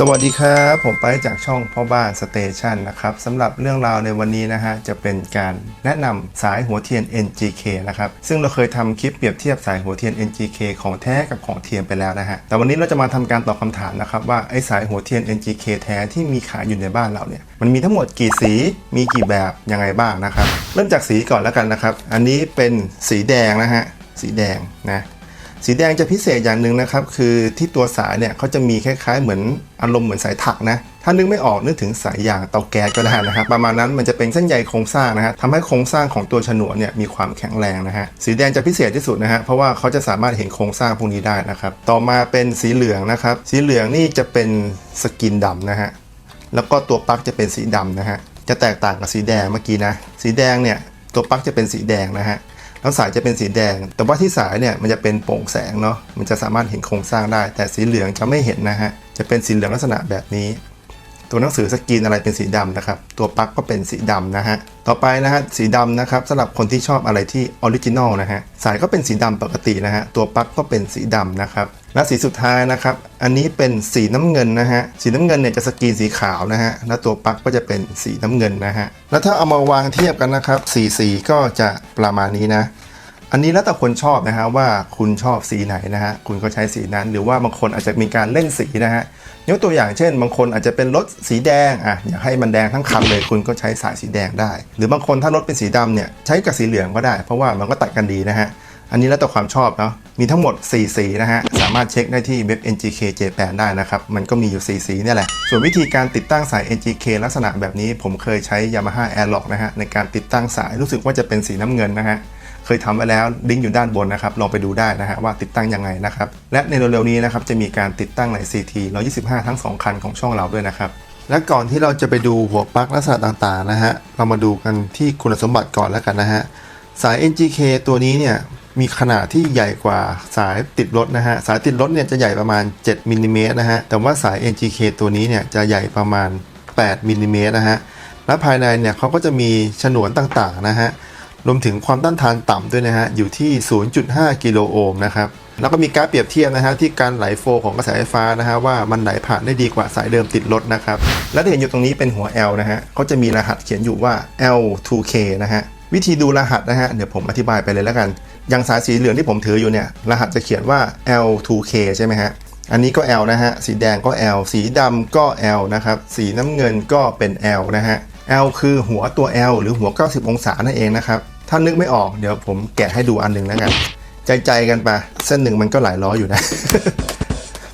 สวัสดีครับ ผมไปจากช่องพ่อบ้านสเตชันนะครับสำหรับเรื่องราวในวันนี้นะฮะจะเป็นการแนะนำสายหัวเทียน NGK นะครับซึ่งเราเคยทำคลิปเปรียบเทียบสายหัวเทียน NGK ของแท้กับของเทียมไปแล้วนะฮะแต่วันนี้เราจะมาทำการตอบคำถามนะครับว่าไอ้สายหัวเทียน NGK แท้ที่มีขายอยู่ในบ้านเราเนี่ยมันมีทั้งหมดกี่สีมีกี่แบบยังไงบ้างนะครับเริ่มจากสีก่อนแล้วกันนะครับอันนี้เป็นสีแดงนะฮะสีแดงนะ สีแดงจะพิเศษอย่างหนึ่งนะครับ คือที่ตัวสายเนี่ยเขาจะมีคล้ายๆ เหมือนอารมณ์เหมือนสายถักนะ ถ้านึกไม่ออกนึกถึงสายยางเตาแก๊สก็ได้นะครับ ประมาณนั้นมันจะเป็นเส้นใยโครงสร้างนะฮะทำให้โครงสร้างของตัวฉนวนเนี่ยมีความแข็งแรงนะฮะสีแดงจะพิเศษที่สุดนะฮะเพราะว่าเขาจะสามารถเห็นโครงสร้างพวกนี้ได้นะครับ ต่อมาเป็นสีเหลืองนะครับ สีเหลืองนี่จะเป็นสกินดำนะฮะแล้วก็ตัวปลั๊กจะเป็นสีดำนะฮะจะแตกต่างกับสีแดงเมื่อกี้นะ สีแดงเนี่ยตัวปลั๊กจะเป็นสีแดงนะฮะ แล้วสายจะเป็นสีแดง แต่ว่าที่สายเนี่ยมันจะเป็นโปร่งแสงเนาะมันจะสามารถเห็นโครงสร้างได้ แต่สีเหลืองจะไม่เห็นนะฮะจะเป็นสีเหลืองลักษณะแบบนี้ ตัวหนังสือสกรีนอะไรเป็นสีดำนะครับ ตัวปลั๊กก็เป็นสีดำนะฮะ ต่อไปนะฮะสีดำนะครับสำหรับคนที่ชอบอะไรที่ออริจินอลนะฮะ สายก็เป็นสีดำปกตินะฮะ ตัวปลั๊กก็เป็นสีดำนะครับ และสีสุดท้ายนะครับ อันนี้เป็นสีน้ำเงินนะฮะ สีน้ำเงินเนี่ยจะสกรีนสีขาวนะฮะ และตัวปลั๊กก็จะเป็นสีน้ำเงินนะฮะ แล้วถ้าเอามาวางเทียบกันนะครับสีสีก็จะประมาณนี้นะ อันนี้แล้วแต่คนชอบนะฮะว่าคุณชอบสีไหนนะฮะคุณก็ใช้สีนั้นหรือว่าบางคนอาจจะมีการเล่นสีนะฮะยกตัวอย่างเช่น บางคนอาจจะเป็นรถสีแดงอะอยากให้มันแดงทั้งคันเลย คุณก็ใช้สายสีแดงได้ หรือบางคนถ้ารถเป็นสีดำเนี่ยใช้กับสีเหลืองก็ได้ เพราะว่ามันก็ตัดกันดีนะฮะอันนี้แล้วแต่ความชอบเนาะมีทั้งหมด 4 สีนะฮะ สามารถเช็คได้ที่เว็บ NGK J8 ได้นะครับ มันก็มีอยู่ 4 สีเนี่ยแหละ ส่วนวิธีการติดตั้งสาย NGK ลักษณะแบบนี้ผมเคยใช้ Yamaha Airlock นะฮะ ในการติดตั้งสายรู้สึกว่าจะเป็นสีน้ำเงินนะฮะ เคยทำไว้แล้วลิงก์อยู่ด้านบนนะครับลองไปดูได้นะฮะว่าติดตั้งยังไงนะครับและในเร็วๆนี้นะครับจะมีการติดตั้งใน CT 125 ทั้ง 2 คันของช่องเราด้วยนะครับและก่อนที่เราจะไปดูหัวปลั๊กลักษณะต่างๆนะฮะเรามาดูกันที่คุณสมบัติก่อนแล้วกันนะฮะสาย NGK ตัวนี้เนี่ยมีขนาดที่ใหญ่กว่าสายติดรถนะฮะสายติดรถเนี่ยจะใหญ่ประมาณ7มิลลิเมตรนะฮะแต่ว่าสาย NGK ตัวนี้เนี่ยจะใหญ่ประมาณ8มิลลิเมตรนะฮะและภายในเนี่ยเขาก็จะมีฉนวนต่างๆนะฮะ รวมถึงความต้านทานต่ำด้วยนะฮะ อยู่ที่ 0.5 กิโลโอห์มนะครับแล้วก็มีการเปรียบเทียบนะฮะที่การไหลโฟของกระแสไฟฟ้านะฮะว่ามันไหลผ่านได้ดีกว่าสายเดิมติดรถนะครับ และที่เห็นอยู่ตรงนี้เป็นหัว L นะฮะเขาจะมีรหัสเขียนอยู่ว่า L2K นะฮะวิธีดูรหัสนะฮะเดี๋ยวผมอธิบายไปเลยแล้วกัน อย่างสายสีเหลืองที่ผมถืออยู่เนี่ยรหัสจะเขียนว่า L2K ใช่ไหมฮะอันนี้ก็ L นะฮะสีแดงก็ L สีดำก็ L นะครับสีน้ำเงินก็เป็น L นะฮะ L คือหัวตัว L หรือหัว 90 องศานั่นเองนะครับ ถ้านึกไม่ออกเดี๋ยวผมแกะให้ดูอันหนึ่งแล้วกัน ใจใจกันไปเส้นหนึ่งมันก็หลายล้ออยู่นะ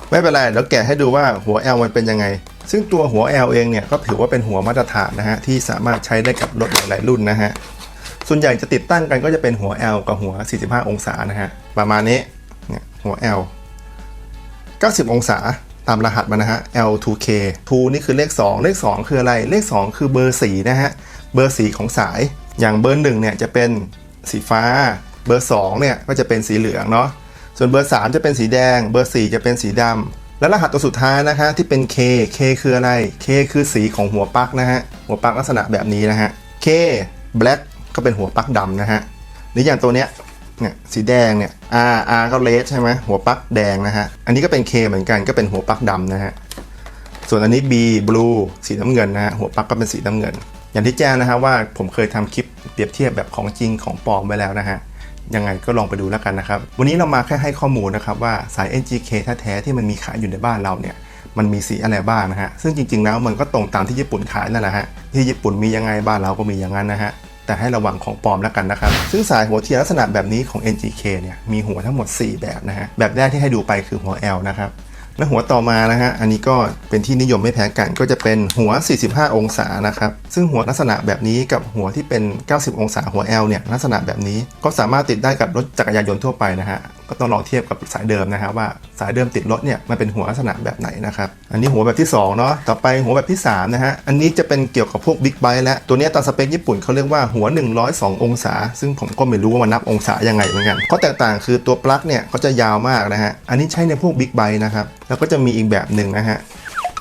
ไม่เป็นไรเดี๋ยวแกะให้ดูว่าหัว L มันเป็นยังไง ซึ่งตัวหัว L เองเนี่ยก็ถือว่าเป็นหัวมาตรฐานนะฮะที่สามารถใช้ได้กับรถหลายๆรุ่นนะฮะส่วนใหญ่จะติดตั้งกันก็จะเป็นหัว L กับหัว 45 องศานะฮะประมาณนี้เนี่ยหัว L 90 องศาตามรหัสมานะฮะ L2K 2 นี่คือเลข 2 เลข 2 คืออะไร เลข 2 คือเบอร์สีนะฮะ เบอร์สีของสาย อย่างเบอร์1เนี่ยจะเป็นสีฟ้า เบอร์2เนี่ยก็จะเป็นสีเหลืองเนาะ ส่วนเบอร์ 3 จะเป็นสีแดง เบอร์ 4 จะเป็นสีดำและรหัสตัวสุดท้ายนะฮะที่เป็น K K คืออะไร K คือสีของหัวปลั๊กนะฮะ หัวปลั๊กลักษณะแบบนี้นะฮะ K black ก็เป็นหัวปลั๊กดำนะฮะหรืออย่างตัวเนี้ยเนี่ยสีแดงเนี่ย R R ก็เลสใช่ไหมหัวปลั๊กแดงนะฮะ อันนี้ก็เป็น K เหมือนกันก็เป็นหัวปลั๊กดำนะฮะ ส่วนอันนี้ B blue สีน้ำเงินนะฮะ หัวปลั๊กก็เป็นสีน้ำเงิน อย่างที่แจ้งนะฮะว่าผมเคยทำคลิปเปรียบเทียบแบบของจริงของปลอมไว้แล้วนะฮะยังไงก็ลองไปดูแล้วกันนะครับ วันนี้เรามาแค่ให้ข้อมูลนะครับว่าสาย NGK แท้ๆที่มันมีขายอยู่ในบ้านเราเนี่ยมันมีสีอะไรบ้างนะฮะ ซึ่งจริงๆแล้วมันก็ตรงตามที่ญี่ปุ่นขายนั่นแหละฮะ ที่ญี่ปุ่นมียังไงบ้านเราก็มีอย่างนั้นนะฮะ แต่ให้ระวังของปลอมแล้วกันนะครับ ซึ่งสายหัวเทียนลักษณะแบบนี้ของ NGK เนี่ย มีหัวทั้งหมด 4 แบบนะฮะ แบบแรกที่ให้ดูไปคือหัว L นะครับ และหัวต่อมานะฮะ อันนี้ก็เป็นที่นิยมไม่แพ้กัน ก็จะเป็นหัว 45 องศานะครับ ซึ่งหัวลักษณะแบบนี้กับหัวที่เป็น 90 องศาหัว L เนี่ยลักษณะแบบนี้ก็สามารถติดได้กับรถจักรยานยนต์ทั่วไปนะฮะ ก็ต้องลองเทียบกับสายเดิมนะฮะว่าสายเดิมติดรถเนี่ยมันเป็นหัวลักษณะแบบไหนนะครับ อันนี้หัวแบบที่2เนาะ ต่อไปหัวแบบที่3นะฮะ อันนี้จะเป็นเกี่ยวกับพวกบิ๊กไบค์และ ตัวนี้ตามสเปคญี่ปุ่นเขาเรียกว่าหัว 102 องศา ซึ่งผมก็ไม่รู้ว่ามันนับองศายังไงเหมือนกันข้อแตกต่างคือตัวปลั๊กเนี่ยก็จะยาวมากนะฮะ อันนี้ใช้ในพวกบิ๊กไบค์นะครับแล้วก็จะมีอีกแบบหนึ่งนะฮะ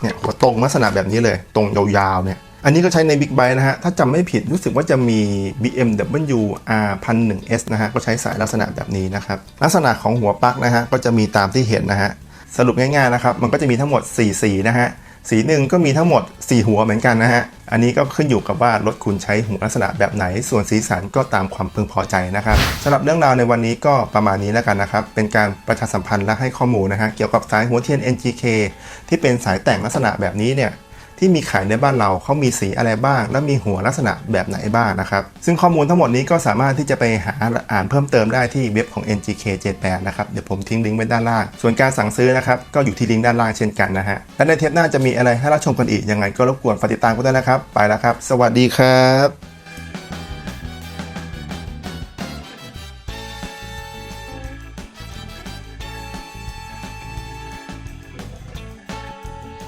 เนี่ยหัวตรงลักษณะแบบนี้เลย ตรงยาวๆเนี่ยอันนี้ก็ใช้ในบิ๊กไบค์นะฮะ ถ้าจำไม่ผิดรู้สึกว่าจะมี BMW R 1 0 0 S นะฮะ ก็ใช้สายลักษณะแบบนี้นะครับ ลักษณะของหัวปลั๊กนะฮะ ก็จะมีตามที่เห็นนะฮะ สรุปง่ายๆนะครับ มันก็จะมีทั้งหมด4สีนะฮะ สีหนึ่งก็มีทั้งหมด 4 หัวเหมือนกันนะฮะ อันนี้ก็ขึ้นอยู่กับว่ารถคุณใช้หัวลักษณะแบบไหน ส่วนสีสันก็ตามความพึงพอใจนะครับสำหรับเรื่องราวในวันนี้ก็ประมาณนี้แล้วกันนะครับ เป็นการประชาสัมพันธ์และให้ข้อมูลนะฮะเกี่ยวกับสายหัวเทียน NGK ที่เป็นสายแต่งลักษณะแบบนี้เนี่ย ที่มีขายในบ้านเราเขามีสีอะไรบ้าง และมีหัวลักษณะแบบไหนบ้างนะครับซึ่งข้อมูลทั้งหมดนี้ก็สามารถที่จะไปหาอ่านเพิ่มเติมได้ที่เว็บของ NGK 78นะครับเดี๋ยวผมทิ้งลิงก์ไว้ด้านล่าง ส่วนการสั่งซื้อนะครับก็อยู่ที่ลิงก์ด้านล่างเช่นกันนะฮะและในเทปหน้าจะมีอะไรให้รับชมกันอีกยังไงก็รบกวนฝากติดตามกันด้วยนะครับ ไปแล้วครับ สวัสดีครับ